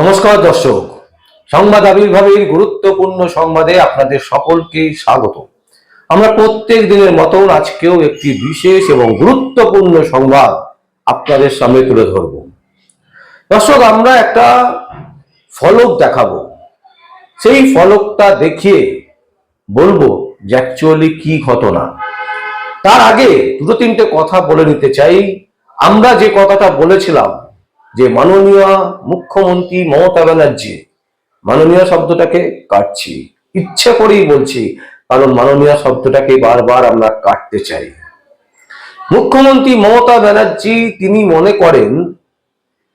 নমস্কার দর্শক। সংবাদ আবির্ভাবের গুরুত্বপূর্ণ সংবাদে আপনাদের সকলকে স্বাগত। আমরা প্রত্যেক দিনের মতন আজকেও একটি বিশেষ এবং গুরুত্বপূর্ণ সংবাদ আপনাদের সামনে তুলে ধরব। দর্শক, আমরা একটা ফলক দেখাবো। সেই ফলকটা দেখিয়ে বলব যে অ্যাকচুয়ালি কি ঘটনা। তার আগে দুটো তিনটে কথা বলে নিতে চাই। আমরা যে কথাটা বলেছিলাম যে মাননীয় মুখ্যমন্ত্রী মমতা ব্যানার্জি, মাননীয় শব্দটাকে কাটছি। ইচ্ছে করেই বলছি, কারণ মাননীয় শব্দটাকে বারবার আমরা কাটতে চাই। মুখ্যমন্ত্রী মমতা ব্যানার্জি, তিনি মনে করেন,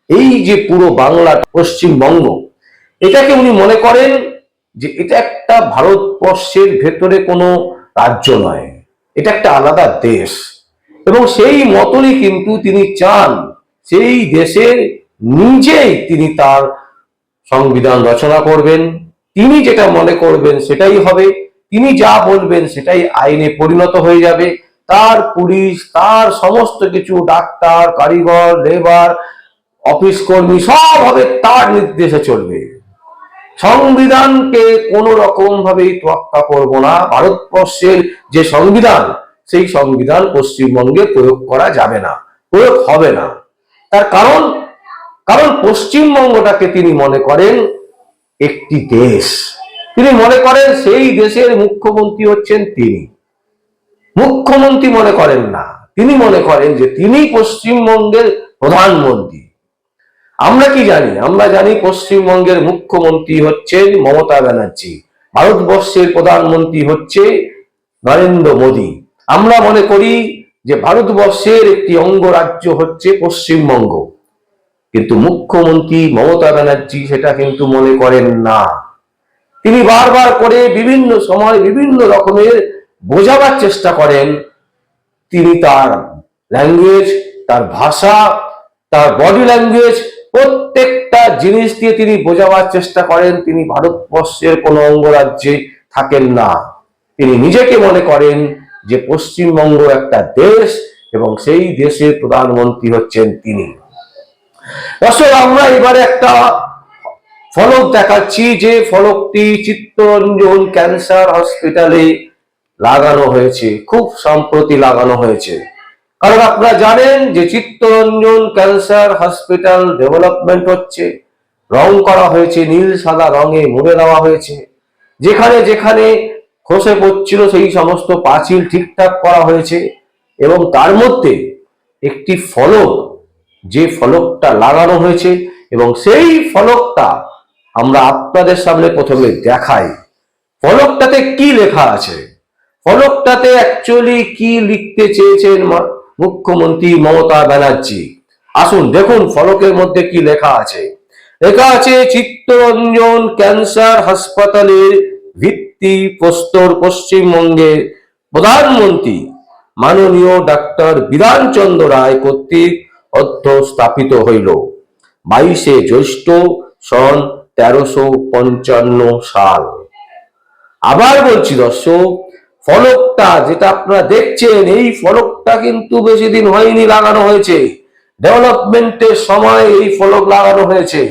এই যে পুরো বাংলা পশ্চিমবঙ্গ, এটাকে উনি মনে করেন যে এটা একটা ভারতবর্ষের ভেতরে কোনো রাজ্য নয়। এটা একটা আলাদা দেশ। এবং সেই মতনই কিন্তু তিনি চান সেই দেশের নিজেই তিনি তার সংবিধান রচনা করবেন। তিনি যেটা মনে করবেন সেটাই হবে। তিনি যা বলবেন সেটাই আইনে পরিণত হয়ে যাবে। তার পুলিশ, তার সমস্ত কিছু, ডাক্তার, কারিগর, লেবার, অফিস কর্মী সব হবে তার নির্দেশে চলবে। সংবিধানকে কোনো রকম ভাবেই তোয়াক্কা করব না। ভারতবর্ষের যে সংবিধান, সেই সংবিধান পশ্চিমবঙ্গে প্রয়োগ করা যাবে না, প্রয়োগ হবে না। তার কারণ কারণ পশ্চিমবঙ্গটাকে তিনি মনে করেন একটি দেশ। তিনি মনে করেন সেই দেশের মুখ্যমন্ত্রী হচ্ছেন তিনি। মুখ্যমন্ত্রী মনে করেন না। তিনি মনে করেন যে তিনি পশ্চিমবঙ্গের প্রধানমন্ত্রী। আমরা কি জানি? আমরা জানি পশ্চিমবঙ্গের মুখ্যমন্ত্রী হচ্ছেন মমতা ব্যানার্জি। ভারতবর্ষের প্রধানমন্ত্রী হচ্ছে নরেন্দ্র মোদী। আমরা মনে করি যে ভারতবর্ষের একটি অঙ্গরাজ্য হচ্ছে পশ্চিমবঙ্গ। কিন্তু মুখ্যমন্ত্রী মমতা ব্যানার্জি সেটা কিন্তু মনে করেন না। তিনি বারবার করে বিভিন্ন সময় বিভিন্ন রকমের বোঝাবার চেষ্টা করেন। তিনি তার ল্যাঙ্গুয়েজ তার ভাষা, তার বডি ল্যাঙ্গুয়েজ প্রত্যেকটা জিনিস দিয়ে তিনি বোঝাবার চেষ্টা করেন। তিনি ভারতবর্ষের কোনো অঙ্গরাজ্যে থাকেন না। তিনি নিজেকে মনে করেন যে পশ্চিমবঙ্গ একটা দেশ এবং সেই দেশের প্রধানমন্ত্রী হচ্ছেন তিনি। দর্শক আমরা এবারে একটা ফলক দেখাচ্ছি যে ফলকটি চিত্তরঞ্জন ক্যান্সার হসপিটালে লাগানো হয়েছে, খুব সম্প্রতি লাগানো হয়েছে। কারণ আপনারা জানেন যে চিত্তরঞ্জন ক্যান্সার হসপিটাল ডেভেলপমেন্ট হচ্ছে, রং করা হয়েছে, নীল, সাদা রঙে মুড়ে দেওয়া হয়েছে। যেখানে যেখানে খসে পড়ছিল সেই সমস্ত পাঁচিল ঠিকঠাক করা হয়েছে এবং তার মধ্যে একটি ফলক, যে ফলকটা লাগানো হয়েছে এবং সেই ফলকটা আমরা আপনাদের সামনে প্রথমে দেখাই। ফলকটাতে কি লেখা আছে? ফলকটাতে অ্যাকচুয়ালি কি লিখতে চেয়েছেন মুখ্যমন্ত্রী মমতা ব্যানার্জি? আসুন দেখুন ফলকের মধ্যে কি লেখা আছে। লেখা আছে, চিত্তরঞ্জন ক্যান্সার হাসপাতালের ভিত্তি প্রস্তর পশ্চিমবঙ্গের প্রধানমন্ত্রী মাননীয় ডাক্তার বিধানচন্দ্র রায় কর্তৃক অর্থ স্থাপিত হইল। বাইশে জ্যৈষ্ঠ সন তেরোশো পঞ্চান্ন সাল। আবার বলছি দর্শক, ফলকটা যেটা আপনারা দেখছেন, এই ফলকটা কিন্তু বেশি দিন হয়নি লাগানো হয়েছে। ডেভেলপমেন্টের সময় এই ফলক লাগানো হয়েছে।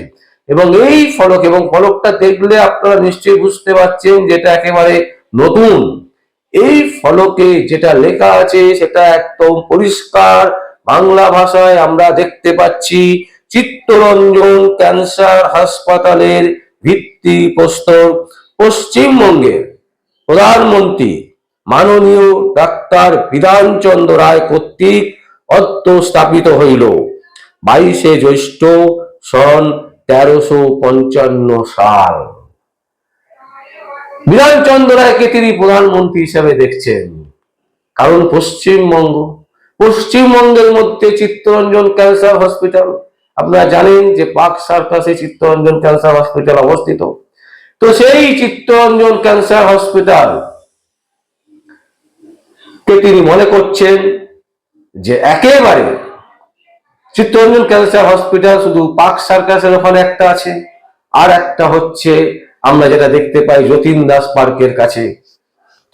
এবং এই ফলক এবং ফলকটা দেখলে আপনারা নিশ্চয়ই বুঝতে পারছেন যেটা একেবারে নতুন। এই ফলকে যেটা লেখা আছে সেটা একদম পরিষ্কার বাংলা ভাষায় আমরা দেখতে পাচ্ছি, চিত্তরঞ্জন ক্যান্সার হাসপাতালের ভিত্তি প্রস্তর। পশ্চিমবঙ্গের প্রধানমন্ত্রী, মাননীয় ডাক্তার বিধানচন্দ্র রায় কর্তৃক অর্থ স্থাপিত হইল। বাইশে জ্যৈষ্ঠ সন তেরোশো পঞ্চান্ন সাল। বিধানচন্দ্র রায়কে তিনি প্রধানমন্ত্রী হিসেবে দেখছেন। কারণ পশ্চিমবঙ্গ, পশ্চিমবঙ্গের মধ্যে চিত্তরঞ্জন ক্যান্সার হসপিটাল, আপনারা জানেন যে পার্ক সার্কাসে চিত্তরঞ্জন ক্যান্সার হসপিটাল অবস্থিত। তো সেই চিত্তরঞ্জন ক্যান্সার হসপিটাল কে তিনি মনে করছেন যে একেবারে চিত্তরঞ্জন ক্যান্সার হসপিটাল শুধু পার্ক সার্কাসের ওখানে একটা আছে। আর একটা হচ্ছে, আমরা যেটা দেখতে পাই যতীন দাস পার্কের কাছে।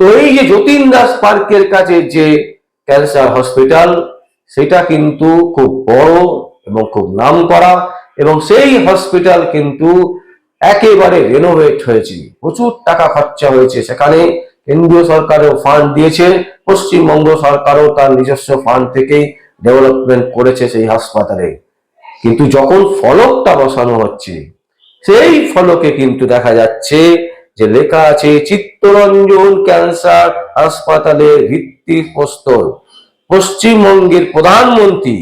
তো এই যে যতীন দাস পার্কের কাছে যে ক্যান্সার হসপিটাল সেটা কিন্তু খুব বড় এবং খুব নাম করা এবং সেই হসপিটাল কিন্তু একেবারে রেনোভেট হয়েছে। প্রচুর টাকা খরচা হয়েছে। সেখানে কেন্দ্রীয় সরকারও ফান্ড দিয়েছে, পশ্চিমবঙ্গ সরকারও তার নিজস্ব ফান্ড থেকেই ডেভেলপমেন্ট করেছে সেই হাসপাতালে। কিন্তু যখন ফলকটা বসানো হচ্ছে, সেই ফলকে কিন্তু দেখা যাচ্ছে যে লেখা আছে, চিত্তরঞ্জন ক্যান্সার হাসপাতালের ভিত্তি প্রস্তর। পশ্চিমবঙ্গের প্রধানমন্ত্রী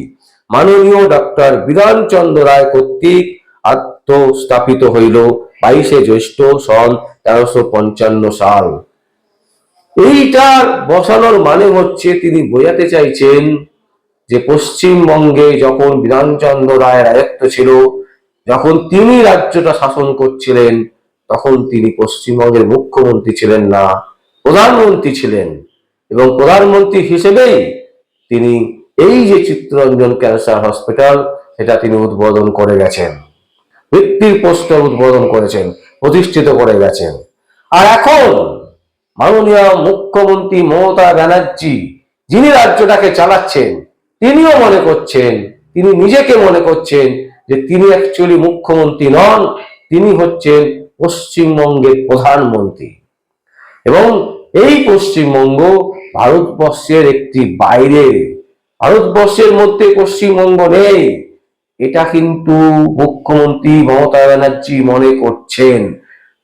মাননীয় ডক্টর বিধানচন্দ্র রায় কর্তৃক আত্মস্থাপিত হইল বাইশে জ্যৈষ্ঠ সন তেরোশো পঞ্চান্ন সাল। এইটার বসানোর মানে হচ্ছে তিনি বোঝাতে চাইছেন যে পশ্চিমবঙ্গে যখন বিধানচন্দ্র রায়ের রাজত্ব ছিল, যখন তিনি রাজ্যটা শাসন করছিলেন, তখন তিনি পশ্চিমবঙ্গের মুখ্যমন্ত্রী ছিলেন না, প্রধানমন্ত্রী ছিলেন এবং প্রধানমন্ত্রী হিসেবেই তিনি এই যে চিত্তরঞ্জন ক্যান্সার হসপিটাল, সেটা তিনি উদ্বোধন করে গেছেন। ভিত্তির পোস্টার উদ্বোধন করেছেন, প্রতিষ্ঠিত করে গেছেন। আর এখন মাননীয় মুখ্যমন্ত্রী মমতা ব্যানার্জি, যিনি রাজ্যটাকে চালাচ্ছেন তিনিও মনে করছেন, তিনি নিজেকে মনে করছেন যে তিনি অ্যাকচুয়ালি মুখ্যমন্ত্রী নন, তিনি হচ্ছেন পশ্চিমবঙ্গের প্রধানমন্ত্রী। এবং এই পশ্চিমবঙ্গ ভারতবর্ষের একটি বাইরে, ভারতবর্ষের মধ্যে পশ্চিমবঙ্গ নেই। এটা কিন্তু মুখ্যমন্ত্রী মমতা ব্যানার্জি মনে করছেন।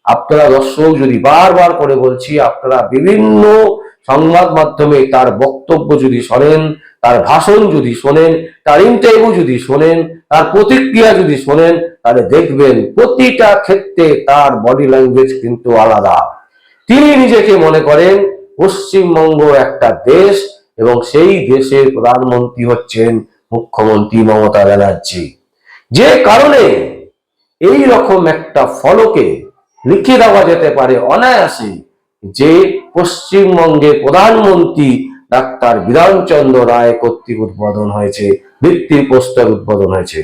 আপনারা দর্শক যদি বারবার করে বলছি, আপনারা বিভিন্ন সংবাদ মাধ্যমে তার বক্তব্য যদি শোনেন, তার ভাষণ যদি শোনেন, তার ইন্টারভিউ যদি শোনেন, তার প্রতিক্রিয়া যদি শোনেন, তাহলে দেখবেন প্রতিটা ক্ষেত্রে তার বডি ল্যাঙ্গুয়েজ কিন্তু আলাদা। তিনি নিজেকে মনে করেন, পশ্চিমবঙ্গ একটা দেশ এবং সেই দেশের প্রধানমন্ত্রী হচ্ছেন মুখ্যমন্ত্রী মমতা ব্যানার্জি। যে কারণে এই রকম একটা ফলকে লিখে দেওয়া যেতে পারে অনায়াসে যে পশ্চিমবঙ্গের প্রধানমন্ত্রী ডাক্তার বিধানচন্দ্র রায় কর্তৃক উদ্বোধন হয়েছে, ভিত্তির পোস্টার উদ্বোধন হয়েছে।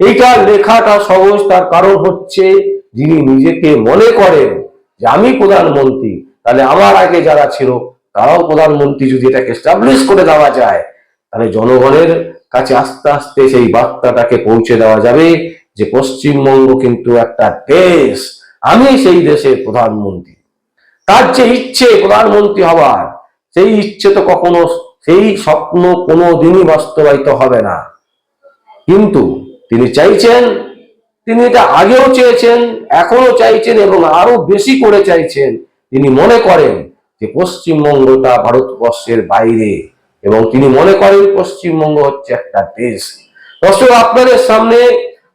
এইটা লেখাটা সহজ, তার কারণ হচ্ছে যিনি নিজেকে মনে করেন যে আমি প্রধানমন্ত্রী, তাহলে আমার আগে যারা ছিল, তারাও প্রধানমন্ত্রী যদি এটাকে এস্টাবলিশ করে দেওয়া যায়, তাহলে জনগণের কাছে আস্তে আস্তে সেই বার্তাটাকে পৌঁছে দেওয়া যাবে যে পশ্চিমবঙ্গ কিন্তু একটা দেশ। আমি সেই দেশের প্রধানমন্ত্রী। তার যে ইচ্ছে প্রধানমন্ত্রী হওয়ার, সেই ইচ্ছে তো কখনো, সেই স্বপ্ন কোনো দিনই বাস্তবায়িত হবে না। কিন্তু তিনি চাইছেন, তিনি এটা আগেও চেয়েছেন এখনও চাইছেন এবং আরও বেশি করে চাইছেন। তিনি মনে করেন যে পশ্চিমবঙ্গটা ভারতবর্ষের বাইরে এবং তিনি মনে করেন পশ্চিমবঙ্গ হচ্ছে একটা দেশ। দর্শক, আপনাদের সামনে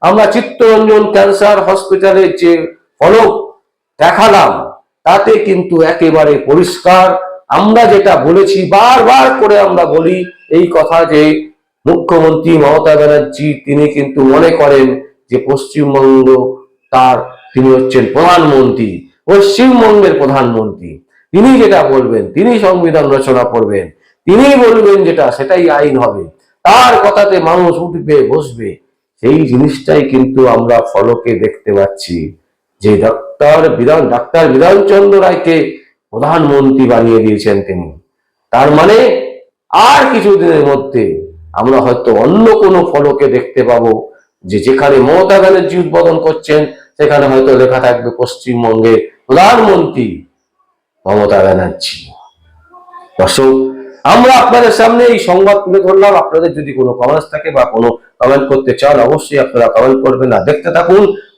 আমরা চিত্তরঞ্জন ক্যান্সার হসপিটালের যে ফলক দেখালাম তাতে কিন্তু একেবারে পরিষ্কার। আমরা যেটা বলেছি, বারবার করে আমরা বলি এই কথা যে মুখ্যমন্ত্রী মমতা ব্যানার্জি, তিনি কিন্তু মনে করেন যে পশ্চিমবঙ্গ তার, তিনি হচ্ছেন প্রধানমন্ত্রী, পশ্চিমবঙ্গের প্রধানমন্ত্রী। তিনি যেটা বলবেন, তিনি সংবিধান রচনা করবেন, তিনি বলবেন যেটা, সেটাই আইন হবে। তার কথাতে মানুষ উঠবে, বসবে। সেই জিনিসটাই কিন্তু আমরা ফলকে দেখতে পাচ্ছি। যে ডাক্তার বিধান, ডাক্তার বিধানচন্দ্র রায়কে প্রধানমন্ত্রী বানিয়ে দিয়েছেন তিনি। তার মানে আর কিছুদিনের মধ্যে আমরা হয়তো অন্য কোনো ফলকে দেখতে পাবো যে যেখানে মমতা ব্যানার্জি উদ্বোধন করছেন, সেখানে হয়তো লেখা থাকবে পশ্চিমবঙ্গের প্রধানমন্ত্রী মমতা ব্যানার্জি। দর্শক, আমরা আপনাদের সামনে এই সংবাদ তুলে ধরলাম। আপনাদের যদি কোনো কমেন্টস থাকে বা কোনো কমেন্ট করতে চান, অবশ্যই আপনারা কমেন্ট করবেন। না দেখতে থাকুন